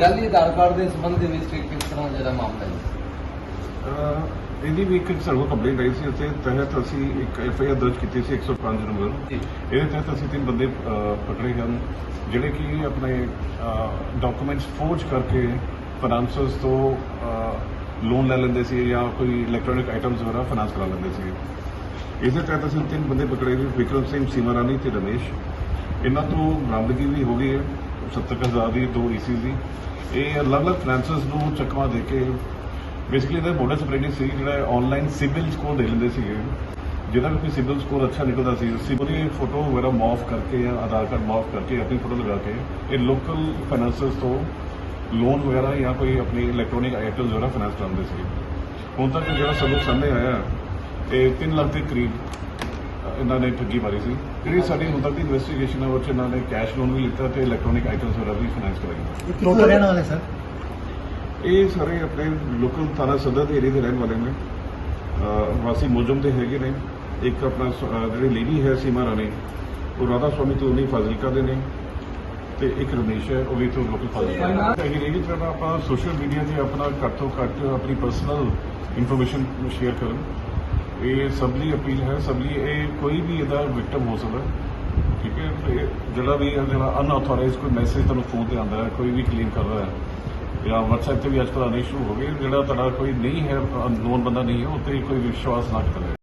ਜਾਲੀ ਆਧਾਰ ਕਾਰਡ ਦੇ ਸੰਬੰਧ ਦੇ ਵਿੱਚ ਕਿਸ ਤਰ੍ਹਾਂ ਜਿਹੜਾ ਮਾਮਲਾ ਹੈ? ਅਹ ਇਹਦੀ ਵੀ ਇੱਕ ਸਰਵ ਕੰਪਲੇਂਟ ਆਈ ਸੀ ਉੱਤੇ ਤਹਿਤ ਅਸੀਂ ਇੱਕ ਐਫ ਆਈ ਆਰ ਦਰਜ ਕੀਤੀ ਸੀ 105 ਨੰਬਰ ਜੀ। ਇਹਦੇ ਤਹਿਤ ਅਸੀਂ ਤਿੰਨ ਬੰਦੇ ਅਹ, ਪਕੜੇ ਹਨ ਜਿਹੜੇ ਕਿ ਆਪਣੇ ਡਾਕੂਮੈਂਟਸ ਫੋਰਜ ਕਰਕੇ ਫਾਈਨਾਂਸਰਸ ਤੋਂ ਲੋਨ ਲੈ ਲੈਂਦੇ ਸੀ ਜਾਂ ਕੋਈ ਇਲੈਕਟ੍ਰੋਨਿਕ ਆਈਟਮਸ ਵਗੈਰਾ ਫਾਈਨਾਂਸ ਕਰਾ ਲੈਂਦੇ ਸੀ। ਇਸੇ ਤਹਿਤ ਅਸੀਂ ਤਿੰਨ ਬੰਦੇ ਪਕੜੇ ਜੀ ਵਿਕਰਮ ਸਿੰਘ ਸੀਮਾ ਰਾਣੀ ਤੇ ਰਮੇਸ਼। ਇਹਨਾਂ ਤੋਂ ਬਰਾਮਦਗੀ ਵੀ ਹੋ ਗਈ ਹੈ। 70000 ਦੀ ਦੋ ਈਸੀ ਦੀ ਇਹ ਅਲੱਗ-ਅਲੱਗ ਫਾਈਨਾਂਸਰਸ ਨੂੰ ਚੱਕਵਾ ਦੇ ਕੇ ਬੇਸਿਕਲੀ ਇਹਦਾ ਮੋਡਸ ਆਪਰੇਟਿੰਗ ਸੀ ਜਿਹੜਾ ਆਨਲਾਈਨ ਸਿਵਲ ਸਕੋਰ ਦੇ ਲੈਂਦੇ ਸੀਗੇ। ਜਿਹਦਾ ਵੀ ਕੋਈ ਸਿਵਲ ਸਕੋਰ ਅੱਛਾ ਨਿਕਲਦਾ ਸੀ ਸਿਬਿਲ ਫੋਟੋ ਵਗੈਰਾ ਮਾਫ ਕਰਕੇ ਜਾਂ ਆਧਾਰ ਕਾਰਡ ਮਾਫ ਕਰਕੇ ਆਪਣੀ ਫੋਟੋ ਲਗਾ ਕੇ ਇਹ ਲੋਕਲ ਫਾਈਨਾਂਸਰਸ ਤੋਂ ਲੋਨ ਵਗੈਰਾ ਜਾਂ ਕੋਈ ਆਪਣੀ ਇਲੈਕਟ੍ਰੋਨਿਕ ਆਈਟਮਸ ਵਗੈਰਾ ਫਾਈਨਾਂਸ ਕਰਾਉਂਦੇ ਸੀ ਹੁਣ ਤੱਕ ਜਿਹੜਾ ਸਬੂਤ ਸਾਹਮਣੇ ਆਇਆ, ਇਹ 3 ਲੱਖ ਦੇ ਕਰੀਬ ਇਹਨਾਂ ਨੇ ਠੱਗੀ ਮਾਰੀ ਸੀ। ਜਿਹੜੀ ਸਾਡੀ ਹੁਣ ਤੱਕ ਦੀ ਇਨਵੈਸਟੀਗੇਸ਼ਨ ਹੈ ਉਹ 'ਚ ਇਹਨਾਂ ਨੇ ਕੈਸ਼ ਲੋਨ ਵੀ ਲਿੱਤਾ ਤੇ ਇਲੈਕਟ੍ਰੋਨਿਕ ਆਈਟਮਸ ਵਗੈਰਾ ਵੀ ਫਾਈਨਾਂਸ ਕਰਾਈ। ਕਿੱਥੋਂ ਰਹਿਣ ਵਾਲੇ ਸਰ? ਇਹ ਸਾਰੇ ਆਪਣੇ ਲੋਕਲ ਥਾਣਾ ਸਦਰ ਦੇ ਏਰੀਆ ਦੇ ਰਹਿਣ ਵਾਲੇ ਨੇ। ਵਾਸੀ ਮੋਜਮ ਦੇ ਹੈਗੇ ਨੇ। ਇੱਕ ਆਪਣਾ ਜਿਹੜੀ ਲੇਡੀ ਹੈ ਸੀਮਾ ਰਾਣੀ ਉਹ ਰਾਧਾ ਸਵਾਮੀ ਤੋਂ ਨਹੀਂ ਫਾਜ਼ਿਲਕਾ ਦੇ ਨੇ ਤੇ ਇੱਕ ਰਮੇਸ਼ ਹੈ ਉਹ ਵੀ ਤੋਂ ਲੋਕਲ ਫਾਜ਼ਿਲਕਾ ਦੇ ਇਹ ਜਿਹੜੀ ਤਰ੍ਹਾਂ ਆਪਾਂ ਸੋਸ਼ਲ ਮੀਡੀਆ ਤੇ ਆਪਣਾ ਘੱਟ ਤੋਂ ਘੱਟ ਆਪਣੀ ਪਰਸਨਲ ਇਨਫੋਰਮੇਸ਼ਨ ਸ਼ੇਅਰ ਕਰਨ। ਇਹ ਸਭ ਲਈ ਅਪੀਲ ਹੈ ਸਭ ਲਈ ਇਹ ਕੋਈ ਵੀ ਇਹਦਾ ਵਿਕਟਮ ਹੋ ਸਕਦਾ, ਠੀਕ ਹੈ? ਤੇ ਜਿਹੜਾ ਵੀ ਇਹ ਜਿਹੜਾ ਅਨਆਥੋਰਾਈਜ਼ ਕੋਈ ਮੈਸੇਜ ਤੁਹਾਨੂੰ ਫੋਨ ਤੇ ਆਉਂਦਾ ਹੈ, ਕੋਈ ਵੀ ਕਲੀਨ ਕਰ ਰਿਹਾ ਹੈ, ਜਾਂ WhatsApp ਤੇ ਵੀ ਅੱਜ ਕੱਲ੍ਹ ਆਉਣੇ ਸ਼ੁਰੂ ਹੋ ਗਏ ਜਿਹੜਾ ਤੁਹਾਡਾ ਕੋਈ ਨਹੀਂ ਹੈ, ਅਨਨੋਨ ਬੰਦਾ ਨਹੀਂ ਹੈ ਉਹ ਤੇ ਕੋਈ ਵਿਸ਼ਵਾਸ ਨਾ ਕਰੇ।